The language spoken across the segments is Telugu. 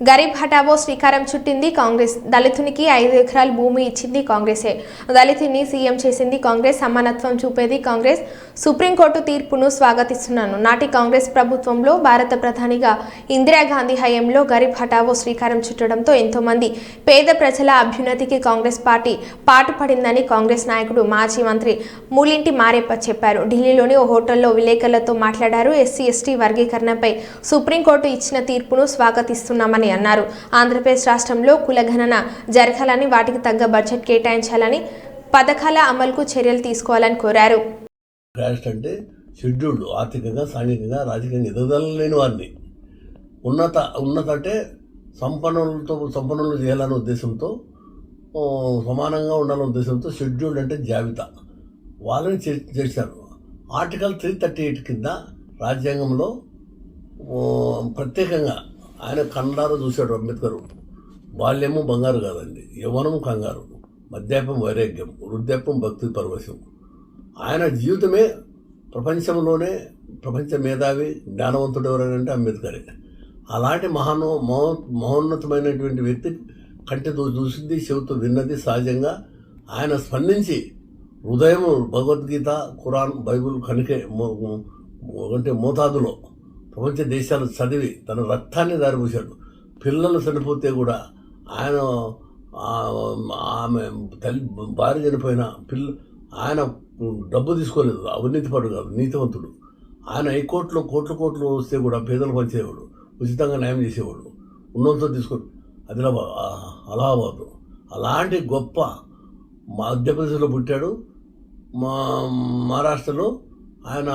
గరీబ్ హఠావో శ్రీకారం చుట్టింది కాంగ్రెస్. దళితునికి ఐదు ఎకరాల భూమి ఇచ్చింది కాంగ్రెసే. దళితుని సీఎం చేసింది కాంగ్రెస్. సమానత్వం చూపేది కాంగ్రెస్. సుప్రీంకోర్టు తీర్పును స్వాగతిస్తున్నాను. నాటి కాంగ్రెస్ ప్రభుత్వంలో భారత ప్రధానిగా ఇందిరాగాంధీ హయాంలో గరీబ్ హఠావో శ్రీకారం చుట్టడంతో ఎంతోమంది పేద ప్రజల అభ్యున్నతికి కాంగ్రెస్ పార్టీ పాటుపడిందని కాంగ్రెస్ నాయకుడు మాజీ మంత్రి మూలింటి మారేప్ప చెప్పారు. ఢిల్లీలోని ఓ హోటల్లో విలేకరులతో మాట్లాడారు. ఎస్సీ ఎస్టీ వర్గీకరణపై సుప్రీంకోర్టు ఇచ్చిన తీర్పును స్వాగతిస్తున్నామని అన్నారు. ఆంధ్రప్రదేశ్ రాష్ట్రంలో కులగణన జరగాలని వాటికి తగ్గ బడ్జెట్ కేటాయించాలని పథకాల అమలుకు చర్యలు తీసుకోవాలని కోరారు. క్యాస్ట్ అంటే షెడ్యూల్డ్ ఆర్థికంగా సాంఘికంగా రాజకీయంగా ఎదుగుదల లేని వారిని. ఉన్నత ఉన్నత అంటే సంపన్నులతో సంపన్నులు చేయాలనే ఉద్దేశంతో సమానంగా ఉండాలనే ఉద్దేశంతో షెడ్యూల్డ్ అంటే జాబితా. వాళ్ళని చే- చేశారు. ఆర్టికల్ త్రీ థర్టీ ఎయిట్ కింద రాజ్యాంగంలో ప్రత్యేకంగా ఆయన కండారు చూశాడు అంబేద్కర్. బాల్యము బంగారు కాదండి. యవ్వనము కంగారు. మద్యాపం వైరాగ్యం వృద్ధాప్యం భక్తి పరవశం. ఆయన జీవితమే ప్రపంచంలోనే ప్రపంచ మేధావి జ్ఞానవంతుడు ఎవరంటే అంబేద్కరే. అలాంటి మహానో మహో మహోన్నతమైనటువంటి వ్యక్తి కంటితో చూసింది చెవితో విన్నది సహజంగా ఆయన స్పందించి హృదయం భగవద్గీత ఖురాన్ బైబుల్ కనికే అంటే మోతాదులో ప్రపంచ దేశాలు చదివి తన రక్తాన్ని దారిపోశాడు. పిల్లలు చనిపోతే కూడా ఆయన ఆమె తల్లి భార్య చనిపోయిన పిల్ల ఆయన డబ్బు తీసుకోలేదు. అవినీతిపడు కాదు నీతివంతుడు. ఆయన హైకోర్టులో కోట్లు కోట్లు వస్తే కూడా పేదలు పనిచేవాడు ఉచితంగా న్యాయం చేసేవాడు. ఉన్నంతో తీసుకోడు ఆదిలాబాద్ అలహాబాద్. అలాంటి గొప్ప మధ్యప్రదేశ్లో పుట్టాడు. మా మహారాష్ట్రలో ఆయన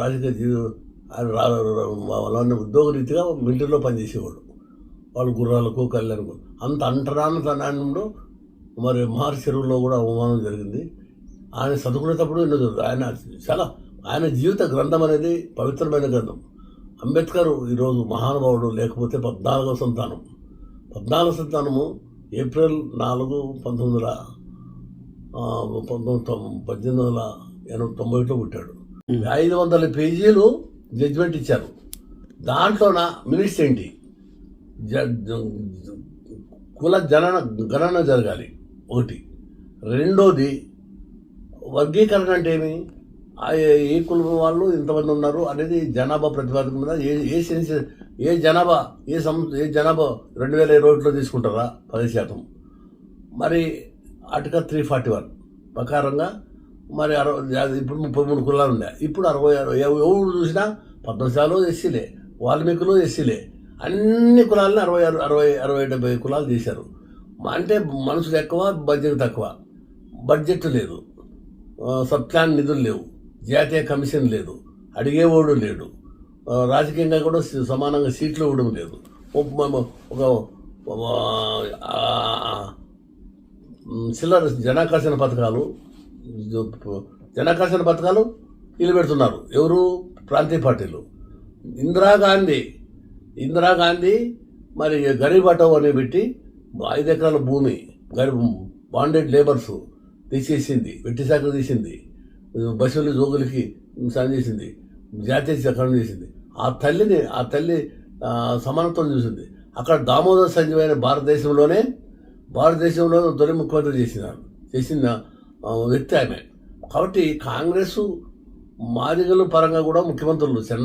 రాజకీయ జీవితం వాళ్ళని ఉద్యోగ రీతిగా మిలిటరీలో పనిచేసేవాడు వాళ్ళు గుర్రాలకు కళ్యాణకు అంత అంటరానితనంలో మరి మహర్షి చెరువులో కూడా అవమానం జరిగింది. ఆయన చదువుకునేటప్పుడు ఎన్నో జరుగుతుంది ఆయన చాలా ఆయన జీవిత గ్రంథం అనేది పవిత్రమైన గ్రంథం. అంబేద్కర్ ఈరోజు మహానుభావుడు లేకపోతే పద్నాలుగో సంతానం. పద్నాలుగో సంతానము ఏప్రిల్ నాలుగు పంతొమ్మిది వందల పంతొమ్మిది పద్దెనిమిది వందల ఎనభై తొంభై ఒకటిలో పుట్టాడు ఐదు వందల పేజీలు జడ్జిమెంట్ ఇచ్చారు. దాంట్లోన మినిట్స్ ఏంటి? జ- కుల జనన గణన జరగాలి. ఒకటి. రెండోది వర్గీకరణ అంటే ఏమి? ఏ- ఏ కులం వాళ్ళు ఇంతమంది ఉన్నారు అనేది జనాభా ప్రతిపాదన మీద ఏ ఏ సెన్స్ ఏ జనాభా ఏ సం ఏ జనాభా రెండు వేల ఇరవై ఒకటిలో తీసుకుంటారా? పది శాతం. మరి ఆర్టికల్ త్రీ ఫార్టీ వన్ ప్రకారంగా మరి అరవై ఇప్పుడు ముప్పై మూడు కులాలు ఉన్నాయి. ఇప్పుడు అరవై అరవై ఎవరు చూసినా పద్మశాలో ఎస్సీలే వాల్మీకులు ఎస్సీలే. అన్ని కులాలని అరవై ఆరు అరవై అరవై డెబ్బై కులాలు చేశారు అంటే మనుషులు ఎక్కువ బడ్జెట్ తక్కువ. బడ్జెట్ లేదు. సబ్ప్లాన్ నిధులు లేవు. జాతీయ కమిషన్ లేదు. అడిగేవాడు లేడు. రాజకీయంగా కూడా సమానంగా సీట్లు ఇవ్వడం లేదు. ఒక చిల్లర జనాకర్షణ పథకాలు జనాకర్షణ పథకాలు నిలబెడుతున్నారు. ఎవరు? ప్రాంతీయ పార్టీలు. ఇందిరాగాంధీ ఇందిరాగాంధీ మరి గరీబ్ అటో అని పెట్టి ఐదు ఎకరాల భూమి గరీబ్ బాండెడ్ లేబర్స్ తీసేసింది వెట్టి శాఖ తీసింది. బస్సులు జోగులకి సాయం చేసింది జాతీయ చక్రం చేసింది. ఆ తల్లిని ఆ తల్లి సమానత్వం చూసింది. అక్కడ దామోదర సంజయ్ భారతదేశంలోనే భారతదేశంలో తొలి ముఖ్యమంత్రి చేసినారు. చేసిన వ్యక్తి ఆమె. కాబట్టి కాంగ్రెస్ మాదిగల పరంగా కూడా ముఖ్యమంత్రులు చెన్న